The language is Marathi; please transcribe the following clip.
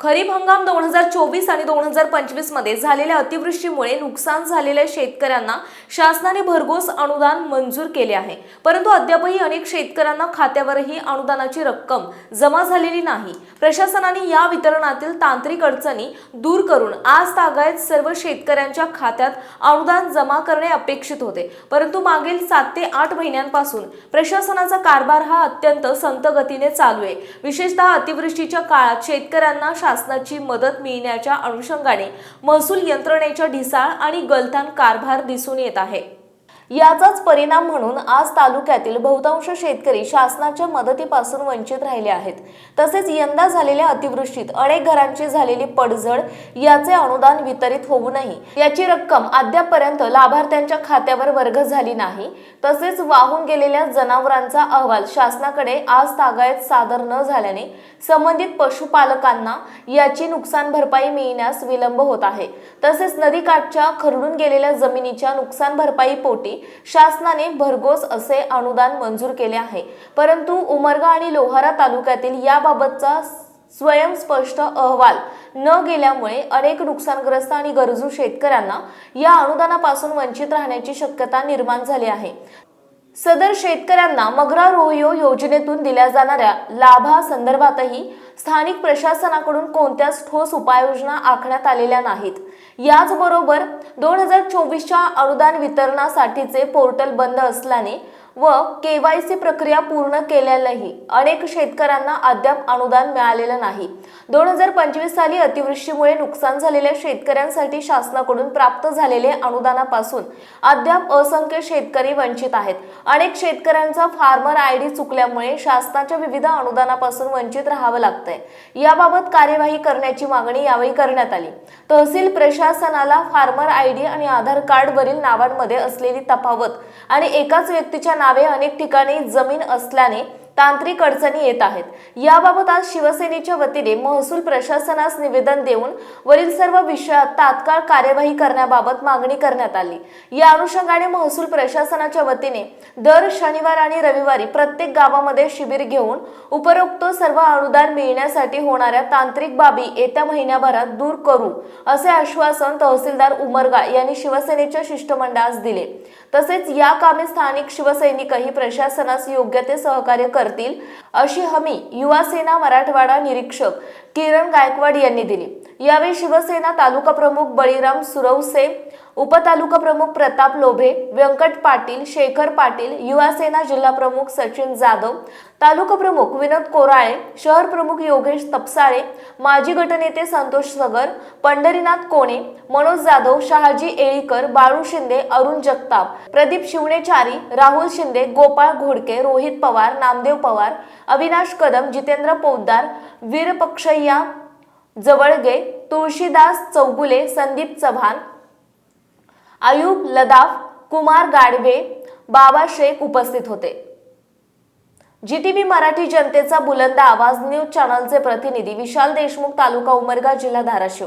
खरीप हंगाम दोन हजार चोवीस आणि दोन हजार पंचवीसमध्ये झालेल्या अतिवृष्टीमुळे नुकसान झालेल्या शेतकऱ्यांना शासनाने भरघोस अनुदान मंजूर केले आहे. परंतु अद्यापही अनेक शेतकऱ्यांना खात्यावरही अनुदानाची रक्कम जमा झालेली नाही. प्रशासनाने या वितरणातील तांत्रिक अडचणी दूर करून आज तागायत सर्व शेतकऱ्यांच्या खात्यात अनुदान जमा करणे अपेक्षित होते. परंतु मागील सात ते आठ महिन्यांपासून प्रशासनाचा कारभार हा अत्यंत संत गतीने चालू आहे. विशेषतः अतिवृष्टीच्या काळात शेतकऱ्यांना शासनाची मदत मिळण्याच्या अनुषंगाने महसूल यंत्रणेच्या ढिसाळ आणि गलथान कारभार दिसून येत आहे. याचाच परिणाम म्हणून आज तालुक्यातील बहुतांश शेतकरी शासनाच्या मदतीपासून वंचित राहिले आहेत. तसेच यंदा झालेल्या अतिवृष्टीत अनेक घरांची झालेली पडझड याचे अनुदान वितरित होऊ नये याची रक्कम अद्यापर्यंत लाभार्थ्यांच्या खात्यावर वर्ग झाली नाही. तसेच वाहून गेलेल्या जनावरांचा अहवाल शासनाकडे आज तागायत सादर न झाल्याने संबंधित पशुपालकांना याची नुकसान भरपाई मिळण्यास विलंब होत आहे. तसेच नदीकाठच्या खरडून गेलेल्या जमिनीच्या नुकसान भरपाई पोटी शासनाने भरघोस असे अनुदान मंजूर केले आहे. परंतु उमरगा आणि लोहारा तालुक्यातील याबाबतचा स्वयंस्पष्ट अहवाल न गेल्यामुळे अनेक नुकसानग्रस्त आणि गरजू शेतकऱ्यांना या अनुदानापासून वंचित राहण्याची शक्यता निर्माण झाली आहे. सदर शेतकऱ्यांना मगरा रोहियो योजनेतून दिल्या जाणाऱ्या लाभासंदर्भातही स्थानिक प्रशासनाकडून कोणत्याच ठोस उपाययोजना आखण्यात आलेल्या नाहीत. याचबरोबर दोन हजार चोवीसच्या अनुदान वितरणासाठीचे पोर्टल बंद असल्याने व के वाय सी प्रक्रिया पूर्ण केल्यानंही अनेक शेतकऱ्यांना अद्याप अनुदान मिळालेलं नाही. दोन हजार पंचवीस साली अतिवृष्टीमुळे नुकसान झालेल्या शेतकऱ्यांसाठी शासनाकडून प्राप्त झालेले अनुदानापासून अद्याप असंख्य शेतकरी वंचित आहेत. अनेक शेतकऱ्यांचा फार्मर आय डी चुकल्यामुळे शासनाच्या विविध अनुदानापासून वंचित राहावं लागतंय. याबाबत कार्यवाही करण्याची मागणी यावेळी करण्यात आली. तहसील प्रशासनाला फार्मर आय डी आणि आधार कार्ड वरील नावांमध्ये असलेली तफावत आणि एकाच व्यक्तीच्या नावे अनेक ठिकाणी जमीन असल्याने तांत्रिक अडचणी येत आहेत. याबाबत आज शिवसेनेच्या वतीने महसूल प्रशासनास निवेदन देऊन वरील सर्व विषयात तात्काळ कार्यवाही करण्याबाबत मागणी करण्यात आली. या अनुषंगाने महसूल प्रशासनाच्या वतीने दर शनिवार आणि रविवारी प्रत्येक गावामध्ये शिबिर घेऊन उपरोक्त सर्व अनुदान मिळण्यासाठी होणाऱ्या तांत्रिक बाबी येत्या महिन्याभरात दूर करू असे आश्वासन तहसीलदार उमरगा यांनी शिवसेनेच्या शिष्टमंडळास दिले. तसेच या कामे स्थानिक शिवसैनिकही प्रशासनास योग्य ते सहकार्य कर करतील अशी हमी युवासेना मराठवाडा निरीक्षक किरण गायकवाड यांनी दिली. यावेळी शिवसेना तालुका प्रमुख बळीराम सुरवसे उपतालुका प्रमुख प्रताप लोभे व्यंकट पाटील शेखर पाटील युवा सेना जिल्हा प्रमुख सचिन जाधव तालुका प्रमुख विनोद कोराळे शहर प्रमुख योगेश तपसाळे माजी गटनेते संतोष सगर पंढरीनाथ कोणे मनोज जाधव शहाजी एळीकर बाळू शिंदे अरुण जगताप प्रदीप शिवणेचारी राहुल शिंदे गोपाळ घोडके रोहित पवार नामदेव पवार अविनाश कदम जितेंद्र पोद्दार वीरपक्षय्या जवळगे तुळशीदास चौगुले संदीप चव्हाण आयुब लदाफ कुमार गाडवे बाबा शेख उपस्थित होते. जी टी व्ही मराठी जनतेचा बुलंद आवाज न्यूज चॅनलचे प्रतिनिधी विशाल देशमुख तालुका उमरगा जिल्हा धाराशिव.